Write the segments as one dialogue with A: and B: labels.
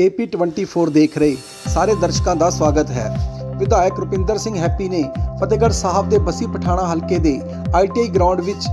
A: AP24 ਦੇਖ ਰਹੇ ਸਾਰੇ ਦਰਸ਼ਕਾਂ ਦਾ ਸਵਾਗਤ ਹੈ। ਵਿਧਾਇਕ ਰੁਪਿੰਦਰ ਸਿੰਘ ਹੈਪੀ ਨੇ ਫਤਿਹਗੜ੍ਹ ਸਾਹਿਬ ਦੇ ਬਸੀ ਪਠਾਣਾ ਹਲਕੇ ਦੇ ITI ਗਰਾਊਂਡ ਵਿੱਚ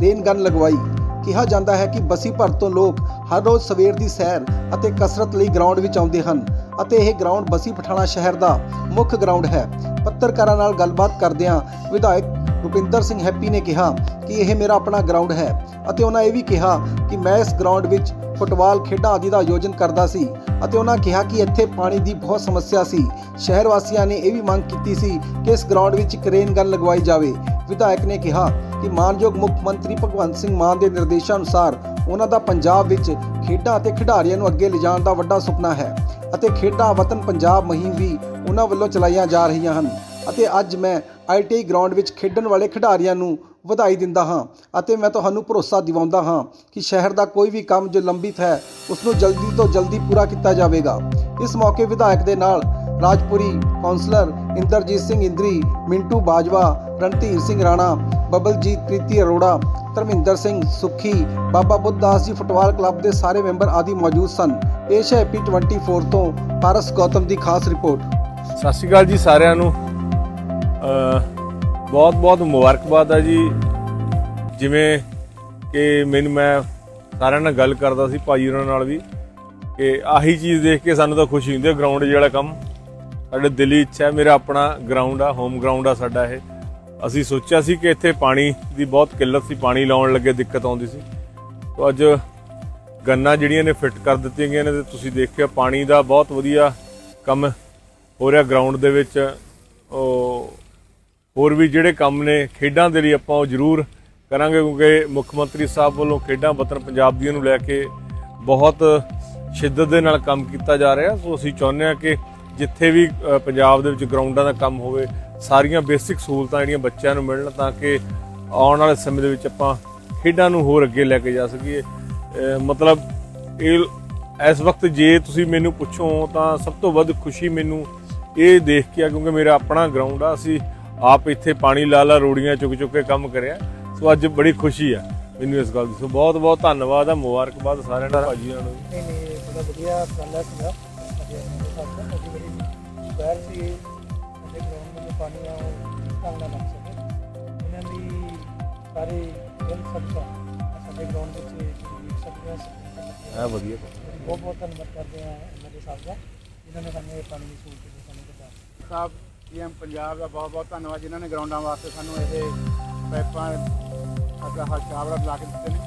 A: ਰੇਨ ਗਨ ਲਗਵਾਈ। ਕਿਹਾ ਜਾਂਦਾ ਹੈ ਕਿ ਬਸੀ ਭਰ ਤੋਂ ਲੋਕ ਹਰ ਰੋਜ਼ ਸਵੇਰ ਦੀ ਸੈਰ ਅਤੇ ਕਸਰਤ ਲਈ ਗਰਾਊਂਡ ਵਿੱਚ ਆਉਂਦੇ ਹਨ ਅਤੇ ਇਹ ਗਰਾਊਂਡ ਬਸੀ ਪਠਾਣਾ ਸ਼ਹਿਰ ਦਾ ਮੁੱਖ ਗਰਾਊਂਡ ਹੈ। ਪੱਤਰਕਾਰਾਂ ਨਾਲ ਗੱਲਬਾਤ ਕਰਦਿਆਂ ਵਿਧਾਇਕ ਰੁਪਿੰਦਰ ਸਿੰਘ ਹੈਪੀ ਨੇ ਕਿਹਾ ਕਿ ਇਹ ਮੇਰਾ ਆਪਣਾ ਗਰਾਊਂਡ ਹੈ ਅਤੇ ਉਹਨਾਂ ਇਹ ਵੀ ਕਿਹਾ ਕਿ ਮੈਂ ਇਸ ਗਰਾਊਂਡ ਵਿੱਚ ਫੁੱਟਬਾਲ ਖੇਡਾਂ ਆਦਿ ਦਾ ਆਯੋਜਨ ਕਰਦਾ ਸੀ ਅਤੇ ਉਹਨਾਂ ਕਿਹਾ ਕਿ ਇੱਥੇ ਪਾਣੀ ਦੀ ਬਹੁਤ ਸਮੱਸਿਆ ਸੀ। ਸ਼ਹਿਰ ਵਾਸੀਆਂ ਨੇ ਇਹ ਵੀ ਮੰਗ ਕੀਤੀ ਸੀ ਕਿ ਇਸ ਗਰਾਊਂਡ ਵਿੱਚ ਇੱਕ ਰੇਨ ਗਨ ਲਗਵਾਈ ਜਾਵੇ। ਵਿਧਾਇਕ ਨੇ ਕਿਹਾ ਕਿ ਮਾਨਯੋਗ ਮੁੱਖ ਮੰਤਰੀ ਭਗਵੰਤ ਸਿੰਘ ਮਾਨ ਦੇ ਨਿਰਦੇਸ਼ਾਂ ਅਨੁਸਾਰ ਉਹਨਾਂ ਦਾ ਪੰਜਾਬ ਵਿੱਚ ਖੇਡਾਂ ਅਤੇ ਖਿਡਾਰੀਆਂ ਨੂੰ ਅੱਗੇ ਲਿਜਾਣ ਦਾ ਵੱਡਾ ਸੁਪਨਾ ਹੈ ਅਤੇ ਖੇਡਾਂ ਵਤਨ ਪੰਜਾਬ ਮੁਹਿੰਮ ਵੀ ਉਹਨਾਂ ਵੱਲੋਂ ਚਲਾਈਆਂ ਜਾ ਰਹੀਆਂ ਹਨ ਅਤੇ ਅੱਜ ਮੈਂ ਆਈਟੀਆਈ ਗਰਾਊਂਡ ਵਿੱਚ ਖੇਡਣ ਵਾਲੇ ਖਿਡਾਰੀਆਂ ਨੂੰ ਵਧਾਈ ਦਿੰਦਾ ਹਾਂ ਅਤੇ ਮੈਂ ਤੁਹਾਨੂੰ ਭਰੋਸਾ ਦਿਵਾਉਂਦਾ ਹਾਂ ਕਿ ਸ਼ਹਿਰ ਦਾ ਕੋਈ ਵੀ ਕੰਮ ਜੋ ਲੰਬਿਤ ਹੈ ਉਸ ਨੂੰ ਜਲਦੀ ਤੋਂ ਜਲਦੀ ਪੂਰਾ ਕੀਤਾ ਜਾਵੇਗਾ। ਇਸ ਮੌਕੇ ਵਿਧਾਇਕ ਦੇ ਨਾਲ ਰਾਜਪੁਰੀ ਕਾਉਂਸਲਰ ਇੰਦਰਜੀਤ ਸਿੰਘ ਇੰਦਰੀ, ਮਿੰਟੂ ਬਾਜਵਾ, ਰਣਧੀਰ ਸਿੰਘ ਰਾਣਾ, ਬਬਲਜੀਤ ਪ੍ਰੀਤੀ ਅਰੋੜਾ, ਧਰਮਿੰਦਰ ਸਿੰਘ ਸੁਖੀ, ਬਾਬਾ ਬੁੱਧਦਾਸ ਜੀ ਫੁੱਟਬਾਲ ਕਲੱਬ ਦੇ ਸਾਰੇ ਮੈਂਬਰ ਆਦਿ ਮੌਜੂਦ ਸਨ। ਪੇਸ਼ ਹੈ ਪੀ 24 ਤੋਂ ਪਾਰਸ ਗੌਤਮ ਦੀ ਖਾਸ ਰਿਪੋਰਟ।
B: ਸਤਿ ਸ਼੍ਰੀ ਅਕਾਲ ਜੀ ਸਾਰਿਆਂ ਨੂੰ। ਬਹੁਤ ਬਹੁਤ ਮੁਬਾਰਕਬਾਦ ਆ ਜੀ। ਜਿਵੇਂ ਕਿ ਮੈਨੂੰ ਮੈਂ ਸਾਰਿਆਂ ਨਾਲ ਗੱਲ ਕਰਦਾ ਸੀ, ਭਾਈ ਉਹਨਾਂ ਨਾਲ ਵੀ, ਕਿ ਆਹੀ ਚੀਜ਼ ਦੇਖ ਕੇ ਸਾਨੂੰ ਤਾਂ ਖੁਸ਼ੀ ਹੁੰਦੀ ਹੈ ਗਰਾਊਂਡ ਜਿਹੜਾ ਕੰਮ। ਸਾਡੇ ਦਿਲੀ ਇੱਛਾ ਹੈ, ਮੇਰਾ ਆਪਣਾ ਗਰਾਊਂਡ ਆ ਹੋਮ ਗਰਾਊਂਡ ਆ ਸਾਡਾ ਇਹ। ਅਸੀਂ ਸੋਚਿਆ ਸੀ ਕਿ ਇੱਥੇ ਪਾਣੀ ਦੀ ਬਹੁਤ ਕਿੱਲਤ ਸੀ, ਪਾਣੀ ਲਾਉਣ ਲੱਗੇ ਦਿੱਕਤ ਆਉਂਦੀ ਸੀ। ਤੋਂ ਅੱਜ ਗੰਨਾ ਜਿਹੜੀਆਂ ਨੇ ਫਿੱਟ ਕਰ ਦਿੱਤੀਆਂ ਗਈਆਂ ਨੇ ਤੇ ਤੁਸੀਂ ਦੇਖਿਆ, ਪਾਣੀ ਦਾ ਬਹੁਤ ਵਧੀਆ ਕੰਮ ਹੋ ਰਿਹਾ ਗਰਾਊਂਡ ਦੇ ਵਿੱਚ। ਉਹ ਹੋਰ ਵੀ ਜਿਹੜੇ ਕੰਮ ਨੇ, ਖੇਡਾਂ ਦੇ ਲਈ ਆਪਾਂ ਉਹ ਜ਼ਰੂਰ ਕਰਾਂਗੇ ਕਿਉਂਕਿ ਮੁੱਖ ਮੰਤਰੀ ਸਾਹਿਬ ਵੱਲੋਂ ਖੇਡਾਂ ਵਤਨ ਪੰਜਾਬ ਦੀਆਂ ਨੂੰ ਲੈ ਕੇ ਬਹੁਤ ਸ਼ਿੱਦਤ ਦੇ ਨਾਲ ਕੰਮ ਕੀਤਾ ਜਾ ਰਿਹਾ। ਸੋ ਅਸੀਂ ਚਾਹੁੰਦੇ ਹਾਂ ਕਿ ਜਿੱਥੇ ਵੀ ਪੰਜਾਬ ਦੇ ਵਿੱਚ ਗਰਾਊਂਡਾਂ ਦਾ ਕੰਮ ਹੋਵੇ, ਸਾਰੀਆਂ ਬੇਸਿਕ ਸਹੂਲਤਾਂ ਜਿਹੜੀਆਂ ਬੱਚਿਆਂ ਨੂੰ ਮਿਲਣ ਤਾਂ ਕਿ ਆਉਣ ਵਾਲੇ ਸਮੇਂ ਦੇ ਵਿੱਚ ਆਪਾਂ ਖੇਡਾਂ ਨੂੰ ਹੋਰ ਅੱਗੇ ਲੈ ਕੇ ਜਾ ਸਕੀਏ। ਮਤਲਬ ਇਹ, ਇਸ ਵਕਤ ਜੇ ਤੁਸੀਂ ਮੈਨੂੰ ਪੁੱਛੋ ਤਾਂ ਸਭ ਤੋਂ ਵੱਧ ਖੁਸ਼ੀ ਮੈਨੂੰ ਇਹ ਦੇਖ ਕੇ ਆ ਕਿਉਂਕਿ ਮੇਰਾ ਆਪਣਾ ਗਰਾਊਂਡ ਆ। ਅਸੀਂ ਆਪ ਇੱਥੇ ਪਾਣੀ ਲਾ ਲਾ ਰੋੜੀਆਂ ਚੁੱਕ ਚੁੱਕ ਕੇ ਕੰਮ ਕਰਿਆ। ਸੋ ਅੱਜ ਬੜੀ ਖੁਸ਼ੀ ਆ ਮੈਨੂੰ ਇਸ ਗੱਲ ਦੀ। ਸੋ ਬਹੁਤ ਬਹੁਤ ਧੰਨਵਾਦ ਆ ਮੁਬਾਰਕਬਾਦ ਸਾਰਿਆਂ ਨੂੰ ਭਾਜੀਆਂ ਨੂੰ।
C: ਨਹੀਂ ਨਹੀਂ ਇਹ ਬੜਾ ਵਧੀਆ ਗੱਲ ਹੈ ਅਤੇ ਬੜੀ ਸਪੈਰ ਸੀ ਸਾਡੇ ਗਰਾਊਂਡ ਵਿੱਚ ਪਾਣੀ ਆ ਢੰਗ ਨਾਲ ਲੱਗ ਸਕੇ। ਇਹਨਾਂ ਦੀ ਸਾਰੇ ਦਿਲ ਸਦਕਾ ਸਾਡੇ ਗਰਾਊਂਡ ਵਿੱਚ ਜਿਹੜੀ ਸਬਜ਼ੀਆਂ ਸਬਜ਼ੀਆਂ
B: ਹੈ। ਵਧੀਆ।
C: ਬਹੁਤ ਬਹੁਤ ਧੰਨਵਾਦ ਕਰਦੇ ਹਾਂ ਇਹਨਾਂ ਦੇ ਸਾਹਿਬ ਦਾ ਜਿਨ੍ਹਾਂ ਨੇ ਸਾਨੂੰ ਇਹ ਪਾਣੀ ਦੀ ਸਹੂਲਤ ਦਿੱਤੀ ਸਾਨੂੰ ਦਿੱਤਾ।
D: ਸਾਹਿਬ ਪੀਐਮ ਪੰਜਾਬ ਦਾ ਬਹੁਤ ਬਹੁਤ ਧੰਨਵਾਦ ਜਿਨ੍ਹਾਂ ਨੇ ਗਰਾਊਂਡਾਂ ਵਾਸਤੇ ਸਾਨੂੰ ਇਹ ਪਾਈਪਾਂ ਆਪਣਾ ਹਸ਼ਾਵਰਾ ਲਾ ਕੇ ਦਿੱਤੇ ਨੇ।